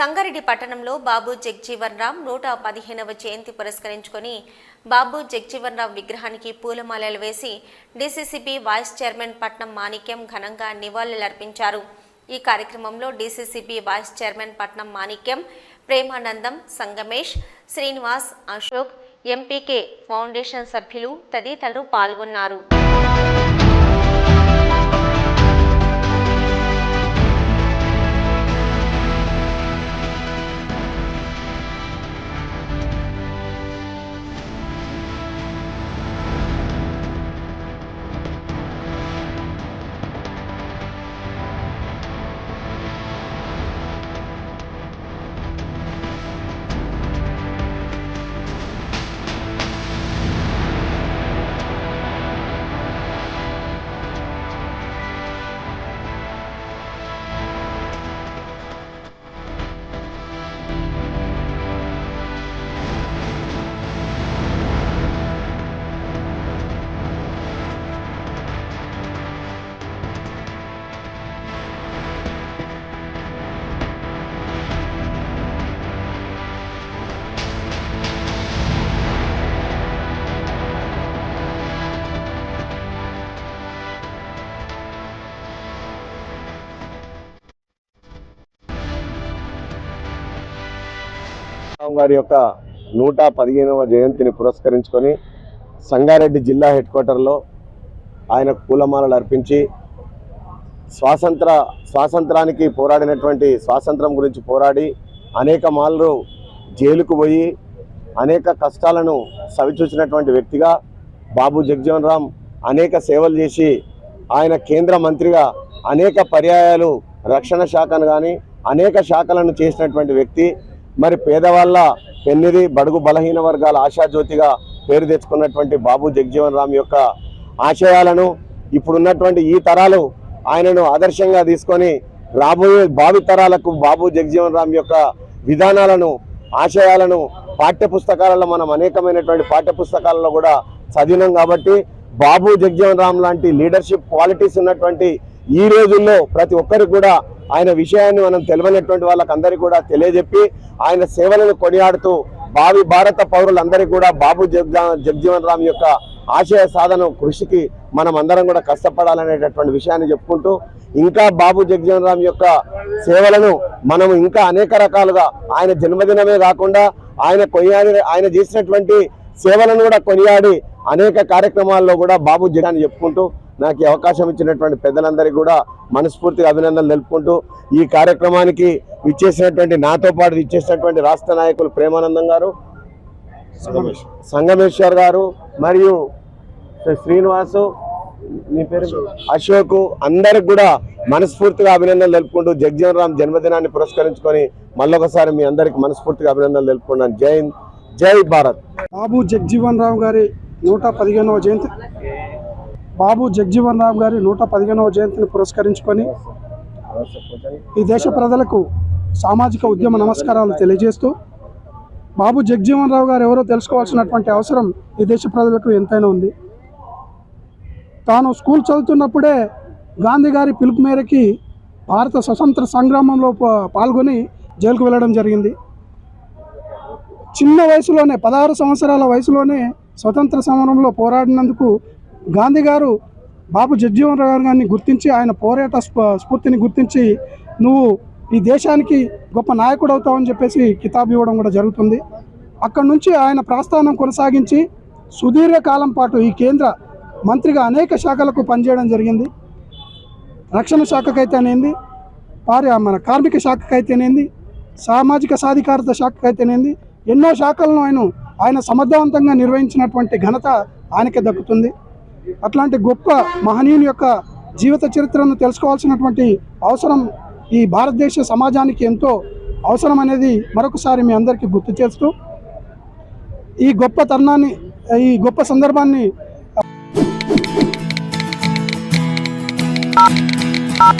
సంగారెడ్డి పట్టణంలో బాబు జగ్జీవన్ రామ్ నూట పదిహేనవ జయంతి పురస్కరించుకొని బాబు జగ్జీవన్ రామ్ విగ్రహానికి పూలమాలలు వేసి డీసీసీబీ వైస్ చైర్మన్ పట్నం మాణిక్యం ఘనంగా నివాళులర్పించారు ఈ కార్యక్రమంలో DCCB vice chairman Patnam Manikyam Premanandam Sangamesh Srinivas Ashok MPK foundation సభ్యులు తదితరులు పాల్గొన్నారు. రామ్ గారి యొక్క నూట పదిహేనవ జయంతిని పురస్కరించుకొని సంగారెడ్డి జిల్లా హెడ్ క్వార్టర్లో ఆయన పూలమాలలు అర్పించి స్వాతంత్ర స్వాతంత్రానికి పోరాడినటువంటి స్వాతంత్రం గురించి పోరాడి అనేక మాలలు జైలుకు పోయి అనేక కష్టాలను సవిచూసినటువంటి వ్యక్తిగా బాబు జగ్జీవన్ రామ్ అనేక సేవలు చేసి ఆయన కేంద్ర మంత్రిగా అనేక పర్యాయాలు రక్షణ శాఖను కానీ అనేక శాఖలను చేసినటువంటి వ్యక్తి. మరి పేదవాళ్ళ పెన్నిది బడుగు బలహీన వర్గాల ఆశాజ్యోతిగా పేరు తెచ్చుకున్నటువంటి బాబు జగ్జీవన్ రామ్ యొక్క ఆశయాలను ఇప్పుడున్నటువంటి ఈ తరాలు ఆయనను ఆదర్శంగా తీసుకొని రాబోయే భావి తరాలకు బాబు జగ్జీవన్ రామ్ యొక్క విధానాలను ఆశయాలను పాఠ్య పుస్తకాలలో మనం అనేకమైనటువంటి పాఠ్య పుస్తకాలలో కూడా చదివినాం కాబట్టి బాబు జగ్జీవన్ రామ్ లాంటి లీడర్షిప్ క్వాలిటీస్ ఉన్నటువంటి ఈ రోజుల్లో ప్రతి ఒక్కరికి కూడా ఆయన విషయాన్ని మనం తెలియనటువంటి వాళ్ళకందరికీ కూడా తెలియజెప్పి ఆయన సేవలను కొనియాడుతూ భావి భారత పౌరులందరికీ కూడా బాబు జగ్జీవన్ జగజీవన్ రామ్ యొక్క ఆశయ సాధన కృషికి మనం అందరం కూడా కష్టపడాలనేటటువంటి విషయాన్ని చెప్పుకుంటూ ఇంకా బాబు జగ్జీవన్ రామ్ యొక్క సేవలను మనం ఇంకా అనేక రకాలుగా ఆయన జన్మదినమే కాకుండా ఆయన కొనియాడి ఆయన చేసినటువంటి సేవలను కూడా కొనియాడి అనేక కార్యక్రమాల్లో కూడా బాబు జగాన్ని చెప్పుకుంటూ నాకు అవకాశం ఇచ్చినటువంటి పెద్దలందరికీ కూడా మనస్ఫూర్తిగా అభినందనలు తెలుపుకుంటూ ఈ కార్యక్రమానికి ఇచ్చేసినటువంటి నాతో పాటు ఇచ్చేసినటువంటి రాష్ట్ర నాయకులు ప్రేమానందం గారు సంగమేశ్వర్ గారు మరియు శ్రీనివాసు మీ పేరు? అశోక్. అందరికి కూడా మనస్ఫూర్తిగా అభినందనలు తెలుపుకుంటూ జగ్జీవన్ రామ్ జన్మదినాన్ని పురస్కరించుకొని మళ్ళొకసారి మీ అందరికి మనస్ఫూర్తిగా అభినందనలు తెలుపుకున్నాను జై హింద్ జై భారత్. బాబు జగ్జీవన్ రామ్ గారి నూట పదిహేనవ జయంతి. బాబు జగ్జీవన్ రామ్ గారి నూట పదిహేనవ జయంతిని పురస్కరించుకొని ఈ దేశ ప్రజలకు సామాజిక ఉద్యమ నమస్కారాలు తెలియజేస్తూ బాబు జగ్జీవన్ రావు గారు ఎవరో తెలుసుకోవాల్సినటువంటి అవసరం ఈ దేశ ప్రజలకు ఎంతైనా ఉంది. తాను స్కూల్ చదువుతున్నప్పుడే గాంధీ గారి పిలుపు మేరకి భారత స్వతంత్ర సంగ్రామంలో పాల్గొని జైలుకు వెళ్ళడం జరిగింది. చిన్న వయసులోనే పదహారు సంవత్సరాల వయసులోనే స్వతంత్ర సమరంలో పోరాడినందుకు గాంధీ గారు బాబు జగ్జీవన్ రావు గారిని గుర్తించి ఆయన పోరాట స్ఫూర్తిని గుర్తించి నువ్వు ఈ దేశానికి గొప్ప నాయకుడు అవుతావని చెప్పేసి కితాబు ఇవ్వడం కూడా జరుగుతుంది. అక్కడి నుంచి ఆయన ప్రస్థానం కొనసాగించి సుదీర్ఘకాలం పాటు ఈ కేంద్ర మంత్రిగా అనేక శాఖలకు పనిచేయడం జరిగింది. రక్షణ శాఖకైతేనేంది వారి మన కార్మిక శాఖకైతేనేంది సామాజిక సాధికారత శాఖకైతేనేంది ఎన్నో శాఖలను ఆయన ఆయన సమర్థవంతంగా నిర్వహించినటువంటి ఘనత ఆయనకే దక్కుతుంది. అట్లాంటి గొప్ప మహనీయుని యొక్క జీవిత చరిత్రను తెలుసుకోవాల్సినటువంటి అవసరం ఈ భారతదేశ సమాజానికి ఎంతో అవసరం అనేది మరొకసారి మీ అందరికీ గుర్తు చేస్తూ ఈ గొప్ప తరుణాన్ని ఈ గొప్ప సందర్భాన్ని